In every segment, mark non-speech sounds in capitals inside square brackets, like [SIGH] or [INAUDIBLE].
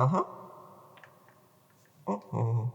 Ага. Ого.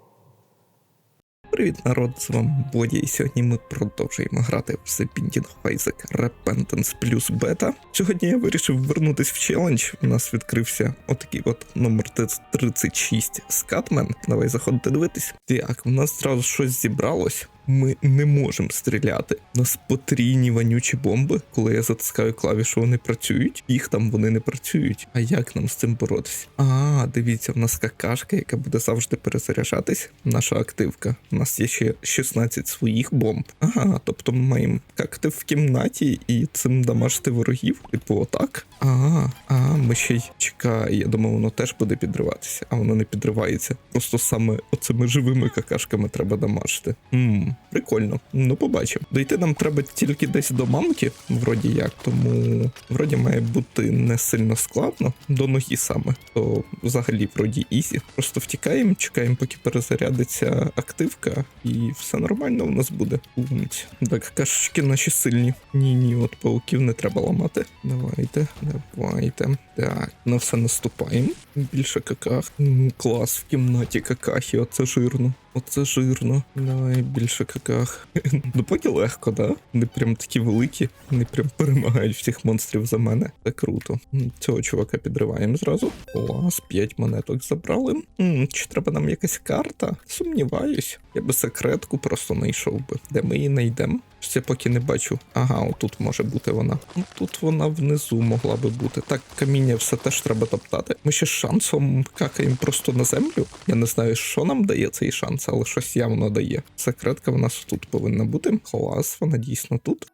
Привіт, народ, з вами Боді, і сьогодні ми продовжуємо грати в The Binding Isaac Repentance плюс бета. Сьогодні я вирішив вернутись в челендж. У нас відкрився отакий от номер 36 Scatman. Давай заходити дивитись. Так, у нас зразу щось зібралось. Ми не можемо стріляти. У нас потрійні вонючі бомби. Коли я затискаю клавішу, вони працюють. Їх там вони не працюють. А як нам з цим боротися? А, дивіться, в нас какашка, яка буде завжди перезаряджатись. Наша активка. У нас є ще 16 своїх бомб. Ага, тобто ми маємо какати в кімнаті і цим дамажити ворогів. Типу, отак. А, а, ми ще й чекай. Я думав, воно теж буде підриватися, а воно не підривається. Просто саме оцими живими какашками треба дамажити. Ммм, прикольно. Ну, побачимо. Дойти нам треба тільки десь до мамки, вроді як, тому вроді має бути не сильно складно до ноги саме. То взагалі вроді ізі. Просто втікаємо, чекаємо, поки перезарядиться активка, і все нормально у нас буде. Умниць. Так, какашечки наші сильні. Ні-ні, от пауків не треба ламати. Давайте, давайте. Так, на все наступаємо. Більше каках. Клас в кімнаті какахи, оце жирно. Оце жирно. Давай більше каках. ну поки легко, да? Вони прям такі великі, вони прям перемагають всіх монстрів за мене. Це круто. Цього чувака підриваємо зразу. Клас, 5 монеток забрали. Чи треба нам якась карта? Сумніваюсь. Я би секретку просто знайшов би. Де ми її знайдемо? Ще поки не бачу. Ага, отут може бути вона. Ну, Тут вона внизу могла би бути. Так, каміння все теж треба топтати. Ми ще шансом какаємо просто на землю. Я не знаю, що нам дає цей шанс, але щось явно дає. Секретка в нас тут повинна бути. Клас, вона дійсно тут.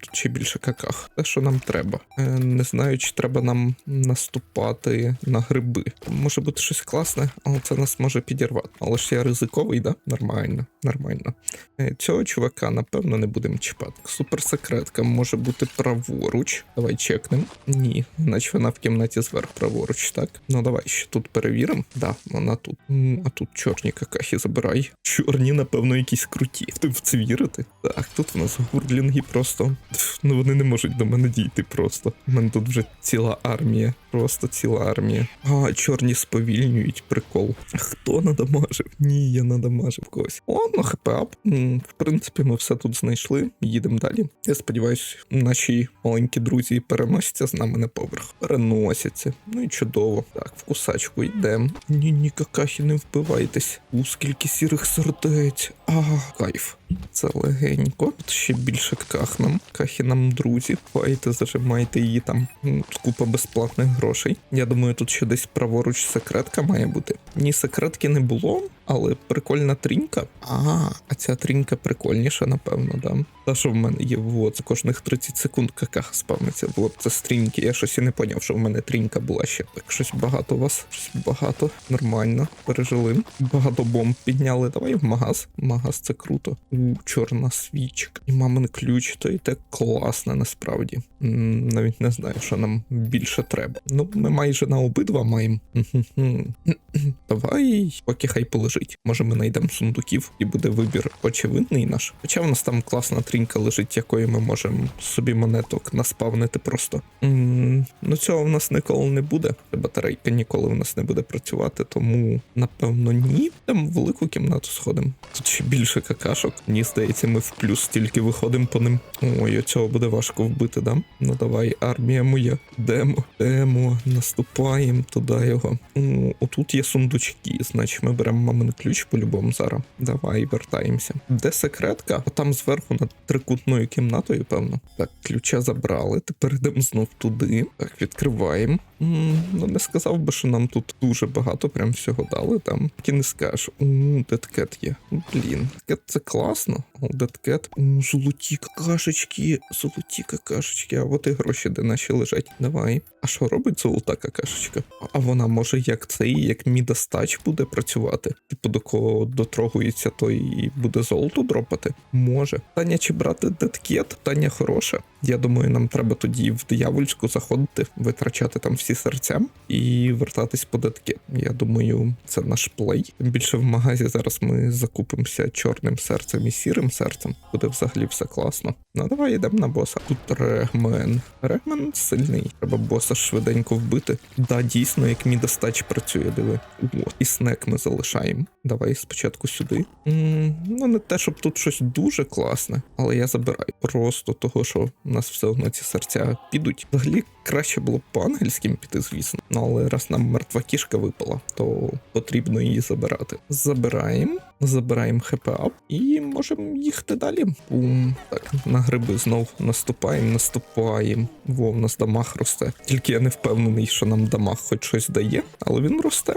Тут ще більше каках. Те, що нам треба. Е, не знаю, чи треба нам наступати на гриби. Може бути щось класне, але це нас може підірвати. Але ж я ризиковий, да? Нормально, нормально. Е, Цього чувака, напевно, не будемо чіпати. Суперсекретка може бути праворуч. Давай чекнемо. Ні, наче вона в кімнаті зверху праворуч, так? Ну давай ще тут перевіримо. Да, вона тут. А тут чорні какахи забирай. Чорні, напевно, якісь круті. Ти в це вірити? Так, тут в нас гурдлінги просто. Ну вони не можуть до мене дійти просто. У мене тут вже ціла армія. Просто ціла армія. А, чорні сповільнюють, прикол. Хто надамажив? Ні, я надамажив когось. О, на хп ап. В принципі, ми все тут знайшли. Їдемо далі. Я сподіваюся, наші маленькі друзі переносяться з нами на поверх. Переносяться. Ну і чудово. Так, в кусачку йдемо. Ні, ні, какахи, не вбивайтесь. У скільки сірих сердець. А, кайф. Це легенько. Тут ще більше ках нам. Кахи нам друзі. Давайте зажимайте її там. Купа безплатних грошей. Я думаю, тут ще десь праворуч секретка має бути. Ні, секретки не було, але прикольна трінька. А, а ця трінька прикольніша, напевно, да. Та що в мене є, вот, за кожних 30 секунд каках спавниться. Було б це стріньки. Я щось і не поняв, що в мене трінька була ще. Так, щось багато у вас. Щось багато. Нормально. Пережили. Багато бомб підняли. Давай в магаз. Магаз це круто. Чорна свічка. І мамин ключ, то і так класно насправді. Навіть не знаю, що нам більше треба. Ну, ми майже на обидва маємо. Давай, поки хай полежить. Може, ми знайдемо сундуків і буде вибір очевидний наш. Хоча в нас там класна трінька лежить, якою ми можемо собі монеток наспавнити просто. Ну, цього в нас ніколи не буде. Батарейка ніколи в нас не буде працювати, тому напевно ні. Там велику кімнату сходимо. Тут ще більше какашок. Мені здається, ми в плюс тільки виходимо по ним. Ой, цього буде важко вбити, да? Ну давай, армія моя. Демо, демо, наступаємо туди його. О, отут є сундучки, значить ми беремо мамин ключ по-любому зараз. Давай, вертаємося. Де секретка? А там зверху над трикутною кімнатою, певно. Так, ключа забрали. Тепер йдемо знов туди. Так, відкриваємо. Ну, не сказав би, що нам тут дуже багато прям всього дали. Там і не скажеш. У, деткет є. Блін, деткет це класно. О, деткет. Золоті какашечки, золоті какашечки. А от і гроші, де наші лежать. Давай. А що робить золота какашечка? А вона може як цей, як мідастач буде працювати. Типу, до кого дотрогується, то і буде золото дропати? Може. Таня, чи брати деткет? Таня хороша. Я думаю, нам треба тоді в диявольську заходити, витрачати там всі всі серця і вертатись по датки. Я думаю, це наш плей. Тим більше в магазі зараз ми закупимося чорним серцем і сірим серцем. Буде взагалі все класно. Ну давай йдемо на боса. Тут регмен. Регмен сильний. Треба боса швиденько вбити. Да, дійсно, як мідостач працює, диви. О, і снек ми залишаємо. Давай спочатку сюди. м ну, не те, щоб тут щось дуже класне, але я забираю. Просто того, що у нас все одно ці серця підуть. Взагалі краще було б по ангельським піти, звісно. Ну, але раз нам мертва кішка випала, то потрібно її забирати. Забираємо. Забираємо хп ап і можемо їхати далі. Бум. Так, на гриби знов наступаємо, наступаємо. Во, в нас дамаг росте. Тільки я не впевнений, що нам дамаг хоч щось дає, але він росте.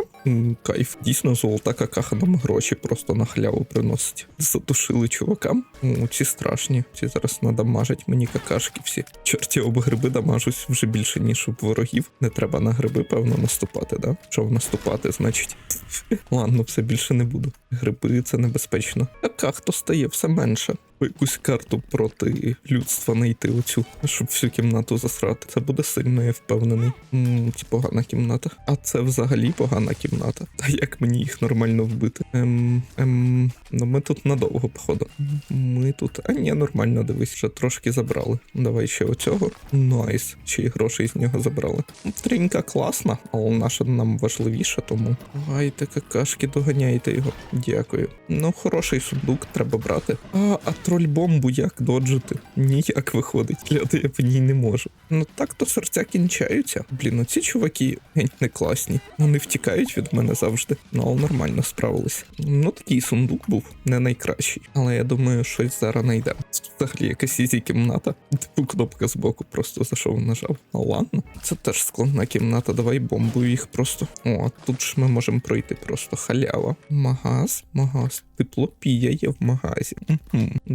Кайф. Дійсно, золота какаха нам гроші просто на халяву приносить. Затушили чувакам. О, ці страшні. Ці зараз надамажать мені какашки всі. Чорті об гриби дамажусь вже більше, ніж об ворогів. Не треба на гриби, певно, наступати, да? Що наступати, значить. [LAUGHS] Ладно, все більше не буду. Гриби це небезпечно. А кахто стає все менше. Якусь карту проти людства знайти оцю, щоб всю кімнату засрати. Це буде сильно, я впевнений. м це погана кімната. А це взагалі погана кімната. Та як мені їх нормально вбити? Ем, ем, ну ми тут надовго, походу. Ми тут. А ні, нормально дивись, ще трошки забрали. Давай ще оцього. Найс. Ще й грошей з нього забрали. Трінька класна, але наша нам важливіша, тому. Давайте какашки, доганяйте його. Дякую. Ну, хороший сундук, треба брати. А, а троль бомбу як доджити? Ніяк виходить. Гляди, я по ній не можу. Ну так то серця кінчаються. Блін, оці чуваки геть не класні. Вони втікають від мене завжди. Ну, але нормально справились. Ну, такий сундук був не найкращий. Але я думаю, щось зараз знайдемо. Взагалі якась ізі кімната. Типу кнопка збоку просто зайшов, нажав. Ну ладно. Це теж складна кімната. Давай бомбую їх просто. О, тут ж ми можемо пройти просто халява. Магаз, магаз. Диплопія є в магазі.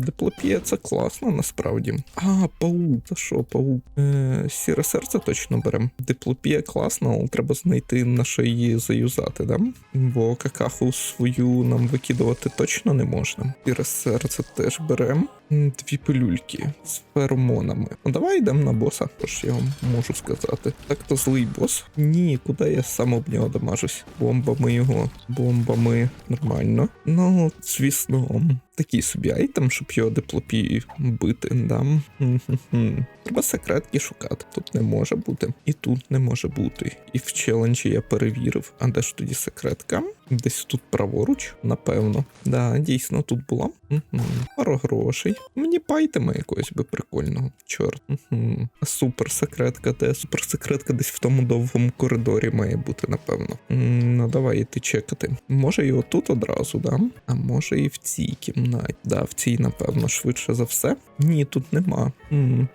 Диплопія це класно насправді. А, паук, це що, паук? Е, сіре серце точно беремо. Диплопія класна, але треба знайти на що її заюзати, да? Бо какаху свою нам викидувати точно не можна. Сіре серце теж беремо. Дві пилюльки з феромонами. Ну давай йдемо на боса, тож я вам можу сказати. Так то злий бос. Ні, куди я сам об нього дамажусь? Бомбами його, бомбами нормально. Ну, звісно, такий собі айтем, щоб його диплопі бити, да. Треба секретки шукати. Тут не може бути, і тут не може бути. І в челенджі я перевірив. А де ж тоді секретка? Десь тут праворуч, напевно. Да, дійсно тут була. Пару грошей. Мені пайтема якогось би прикольного. Чорт. Угу. А суперсекретка де? Суперсекретка десь в тому довгому коридорі має бути, напевно. Ну давай іти чекати. Може і отут одразу, да? А може і в цій кімнаті. Да, в цій, напевно, швидше за все. Ні, тут нема.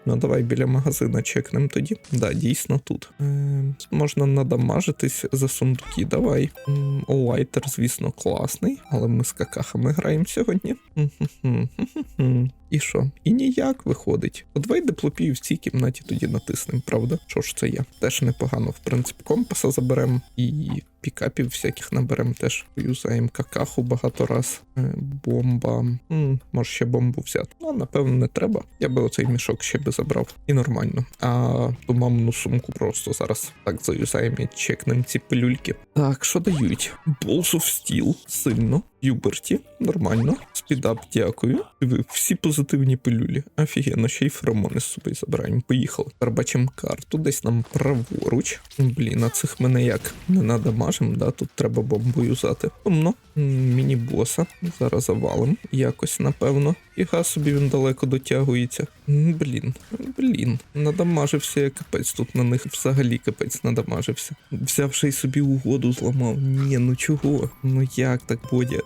Ну давай біля магазина чекнем тоді. Да, дійсно тут. Е, можна надамажитись за сундуки. Давай. М, Лайтер, звісно, класний, але ми з какахами граємо сьогодні. І що? І ніяк виходить. То давай диплопію в цій кімнаті тоді натиснемо, правда? Що ж це є? Теж непогано, в принципі, компаса заберемо і пікапів всяких наберемо теж. Юзаємо какаху багато раз. Е, Бомба. М, може ще бомбу взяти. Ну, напевно, не треба. Я би оцей мішок ще би забрав. І нормально. А ту мамну сумку просто зараз так заюзаємо і чекнемо ці пилюльки. Так, що дають? Balls of Steel. Сильно. Юберті, нормально. Спідап, дякую. Всі позитивні пилюлі. Офігенно, ще й феромони з собою забираємо. Поїхали. Тепер бачимо карту, десь нам праворуч. Блін, а цих мене як не надамажим, да? Тут треба бомбою зати. М, Міні-боса. Зараз завалим. Якось, напевно. І газ собі він далеко дотягується. Блін, блін. Надамажився я капець тут на них взагалі капець надамажився. Взявши й собі угоду зламав. Ні, ну чого? Ну як так, Бодя?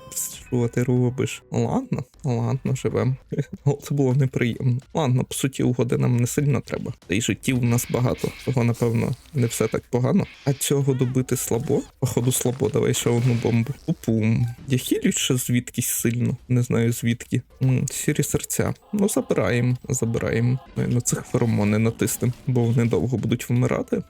Що ти робиш? Ладно, ладно, живем. [LAUGHS] Це було неприємно. Ладно, по суті, угоди нам не сильно треба. Та й життів в нас багато. Того, напевно, не все так погано. А цього добити слабо? Походу, слабо, давай ще одну бомбу. Пупум. Я хілюсь ще звідкись сильно. Не знаю звідки. Сірі серця. Ну, забираємо, забираємо. Ми на цих феромони натиснемо, бо вони довго будуть вмирати.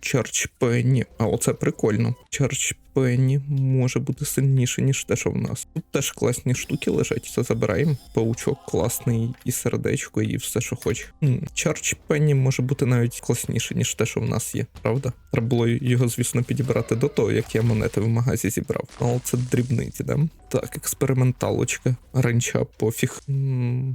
Чарч Пенні. А оце прикольно. Чарч Пенні може бути сильніше, ніж те, що в нас. Тут теж класні штуки лежать. Це забираємо. Паучок класний, і сердечко, і все, що хоче. Чарч Пенні може бути навіть класніше, ніж те, що в нас є, правда? Треба було його, звісно, підібрати до того, як я монети в магазі зібрав. Але це дрібниці, да? Так, експерименталочка. Ранча пофіг.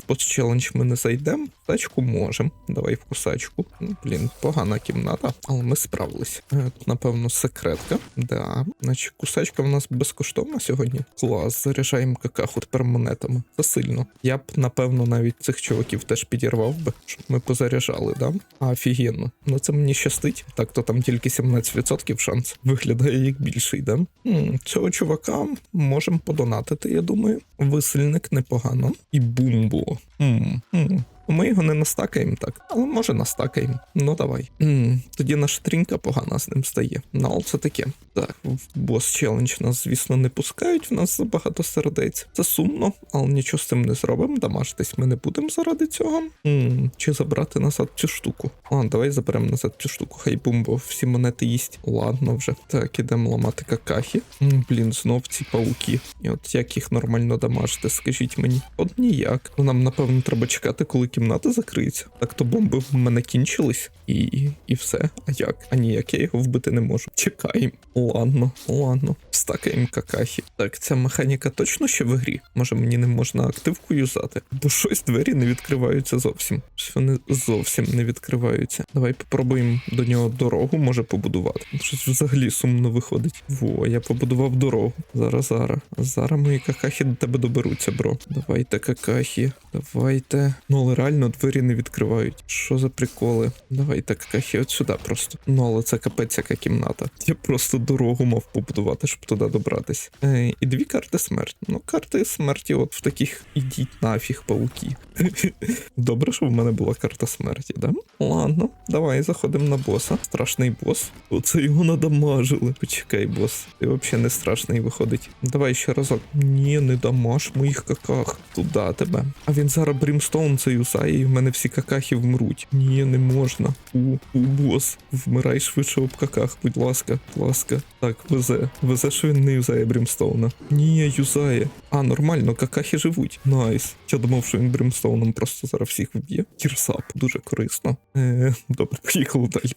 По челендж ми не зайдемо. Кусачку можемо. Давай в кусачку. Ну, Блін, погана кімната, але ми справились. Е, Тут, напевно, секретка. Да. Значить, кусачка в нас безкоштовна сьогодні. Клас, заряджаємо какаху тепер монетами. Це сильно. Я б, напевно, навіть цих чуваків теж підірвав би, щоб ми позаряджали, да? Офігенно. Ну це мені щастить. Так, то там тільки 17% шанс. Виглядає як більший, да? М, Цього чувака можемо подонатити, я думаю. Висильник непогано. І бумбу. М, м. Ми його не настакаємо так, але може настакаємо. Ну давай. м тоді наша трінька погана з ним стає. Ну, але це таке. Так, в бос челендж нас, звісно, не пускають. В нас забагато сердець. Це сумно, але нічого з цим не зробимо. Дамажитись ми не будемо заради цього. м чи забрати назад цю штуку? А, давай заберемо назад цю штуку. Хай бумбо всі монети їсть. Ладно вже. Так, ідемо ламати какахи. М, блін, знов ці пауки. І от як їх нормально дамажити, скажіть мені. От ніяк. Нам, напевно, треба чекати, коли кімната закриється. Так то бомби в мене кінчились, і, і все. А як? А ніяк я його вбити не можу. Чекаємо. Ладно, ладно. Стакаємо какахи. Так, ця механіка точно ще в грі. Може мені не можна активку юзати? Бо щось двері не відкриваються зовсім. Щось вони зовсім не відкриваються. Давай попробуємо до нього дорогу, може побудувати. Щось взагалі сумно виходить. Во, я побудував дорогу. Зараз, зараз. Зараз мої какахи до тебе доберуться, бро. Давайте какахи. Давайте. Ну, але реально двері не відкривають. Що за приколи? Давайте какахи от сюди просто. Ну, але це капець яка кімната. Я просто дорогу мав побудувати, щоб туди добратись. Е, і дві карти смерті. Ну, карти смерті, от в таких ідіть нафіг пауки. [LAUGHS] Добре, що в мене була карта смерті, да? Ладно, давай заходимо на боса. Страшний бос. Оце його надамажили. Почекай, бос. Ти взагалі не страшний виходить. Давай ще разок. Ні, не дамаж моїх каках. Туди тебе. А він зараз брімстоун це юзає, і в мене всі какахи вмруть. Ні, не можна. У, у бос. Вмирай швидше об каках, будь ласка, будь ласка. Так, везе. Везе, що він не юзає брімстоуна. Ні, юзає. А, нормально, какахи живуть. Найс. Я думав, що він брімстоуном просто зараз всіх вб'є. Тірсап, дуже корисно. Е, добре, поїхали далі.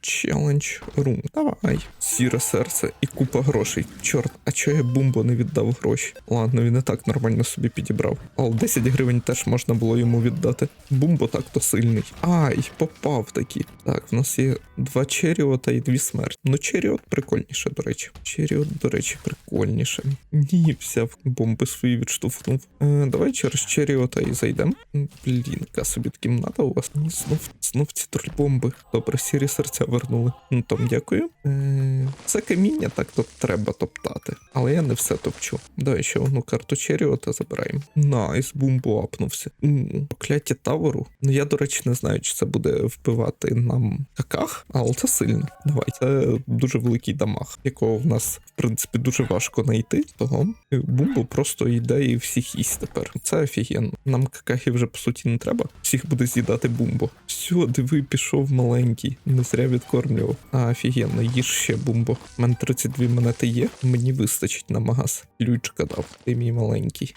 Челендж рум. Давай. Сіре серце і купа грошей. Чорт, а чого я бумбо не віддав гроші? Ладно, він і так нормально собі підібрав. Але 10 гривень теж можна було йому віддати. Бумбо так то сильний. Ай, попав таки. Так, в нас є два Черіота і дві смерті. Ну, Черіот прикольніше, до речі. Черіот, до речі, прикольніше. Ні, взяв бомби свої відштовхнув. Е, давай через Черіота і зайдемо. Блін, яка собі кімната у вас. Ні, знов, знов ці трольбомби. Добре, сірі серця вернули. Ну там дякую. Е, це каміння, так то треба топтати. Але я не все топчу. Давай ще одну карту Черіота забираємо. Найс, бумбу апнувся. Прокляття тавору. Ну я, до речі, не знаю, чи це буде вбивати нам каках, але це сильно. Давай, це дуже великий дамаг, якого в нас, в принципі, дуже важко знайти. Того бумбу просто йде і всіх їсть тепер. Це офігенно. Нам какахи вже по суті не треба. Всіх буде з'їдати бумбо. Все, диви, пішов маленький. Не зря відкормлював. А офігенно, їж ще бумбо. У мене 32 монети є. Мені вистачить на магаз. Ключка дав. Ти мій маленький.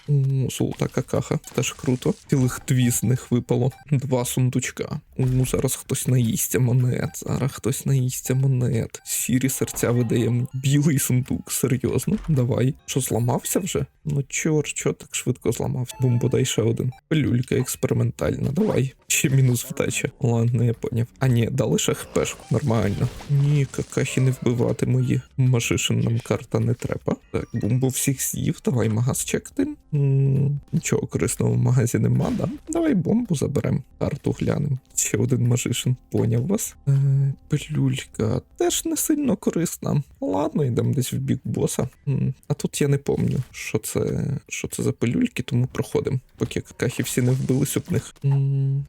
Золота какаха. Теж круто. Цілих дві з них випало. Два сундучка. У, зараз хтось наїсться монет. Зараз хтось наїсться монет. Сірі серця видає. Білий сундук. Серйозно? Давай. Що зламався вже? Ну чорт, що так швидко зламався? Бумбо, дай ще один. Пилюлька експериментальна. Давай. Ще мінус вдача. Ладно, я поняв. А ні, дали ще хпешку. Нормально. Ні, какахи не вбивати мої. Машишин нам карта не треба. Так, бумбу всіх з'їв. Давай магаз чекти. Нічого корисного в магазі нема, да? Давай бомбу заберемо. Карту глянемо. Ще один мажишин. Поняв вас. Е, пилюлька теж не сильно корисна. Ладно, йдемо десь в бік боса. А тут я не помню, що це, що це за пилюльки, тому проходимо. Поки какахи всі не вбились об них.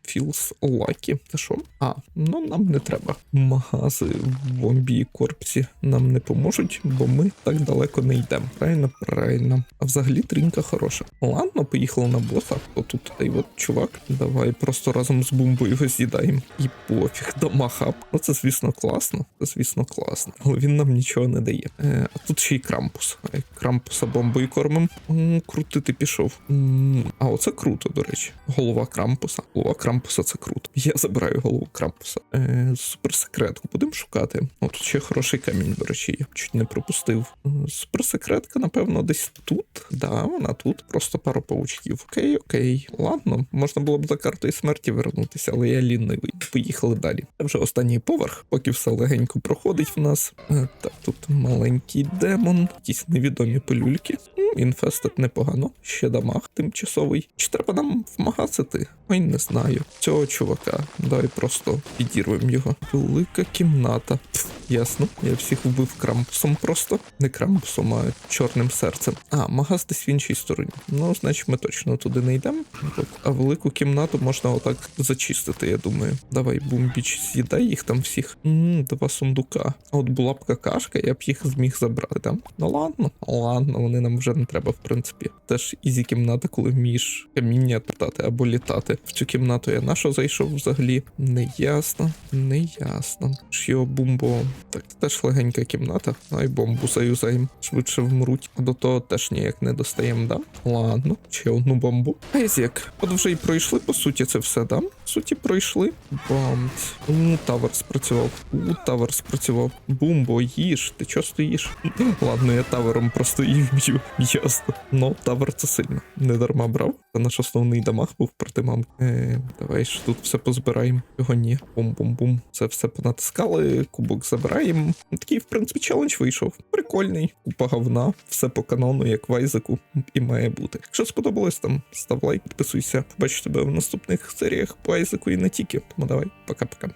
Feels lucky. Це що? А, ну нам не треба. Магази в бомбі і корпсі нам не поможуть, бо ми так далеко не йдемо. Правильно, правильно. А взагалі трінька хороша. Ладно, поїхали на боса. Отут цей от чувак. Давай просто разом з бомбою його з'їдемо. З'їдаємо. І пофіг, дамагап. Ну це, звісно, класно. Це, звісно, класно. Але він нам нічого не дає. Е, а тут ще й крампус. Е, Крампуса бомбою кормим. Крутити пішов. А оце круто, до речі. Голова крампуса. Голова крампуса це круто. Я забираю голову крампуса. Е, суперсекретку будемо шукати. О, тут ще хороший камінь, до речі, я чуть не пропустив. Е, Суперсекретка, напевно, десь тут. Да, вона тут. Просто пару паучків. Окей, окей. Ладно, можна було б за картою смерті вернутися, але я лінивий. Поїхали далі. Це вже останній поверх, поки все легенько проходить в нас. Е, Так, тут маленький демон, якісь невідомі пилюльки. М, Інфестит непогано. Ще дамаг тимчасовий. Чи треба нам вмагацити? Ой, не знаю. Цього чувака. Давай просто підірвемо його. Велика кімната. Пф, ясно. Я всіх вбив крампусом просто. Не крампусом, а чорним серцем. А, магаз десь в іншій стороні. Ну, значить, ми точно туди не йдемо. А велику кімнату можна отак зачистити, я думаю. Давай, бумбіч, з'їдай їх там всіх. Ммм, два сундука. А от була б какашка, я б їх зміг забрати там. Ну ладно, ладно, вони нам вже не треба, в принципі. Теж ізі кімната, коли вмієш каміння топтати або літати. В цю кімнату я на що зайшов взагалі? Не ясно, не ясно. Його бумбо. Так, теж легенька кімната. Ай, бомбу заюзаємо. Швидше вмруть. А до того теж ніяк не достаємо, да? Ладно, ще одну бомбу. Айзек, от вже й пройшли, по суті, це все, да? По суті, пройшли. Бамц. У, тавер спрацював. У, тавер спрацював. Бумбо, їж, ти чого стоїш? Ладно, я тавером просто їх б'ю. [LAUGHS] Ясно. Ну, тавер це сильно. Не дарма брав. Це наш основний дамаг був проти мамки. Е, давай ж тут все позбираємо. Його ні. Бум-бум-бум. Це все понатискали, кубок забираємо. Ну, Такий, в принципі, челендж вийшов. Прикольний, купа говна, все по канону, як в Айзеку, і має бути. Якщо сподобалось там, став лайк, підписуйся. Побачу тебе в наступних серіях по Айзеку і не тільки. Тому давай, пока-пока.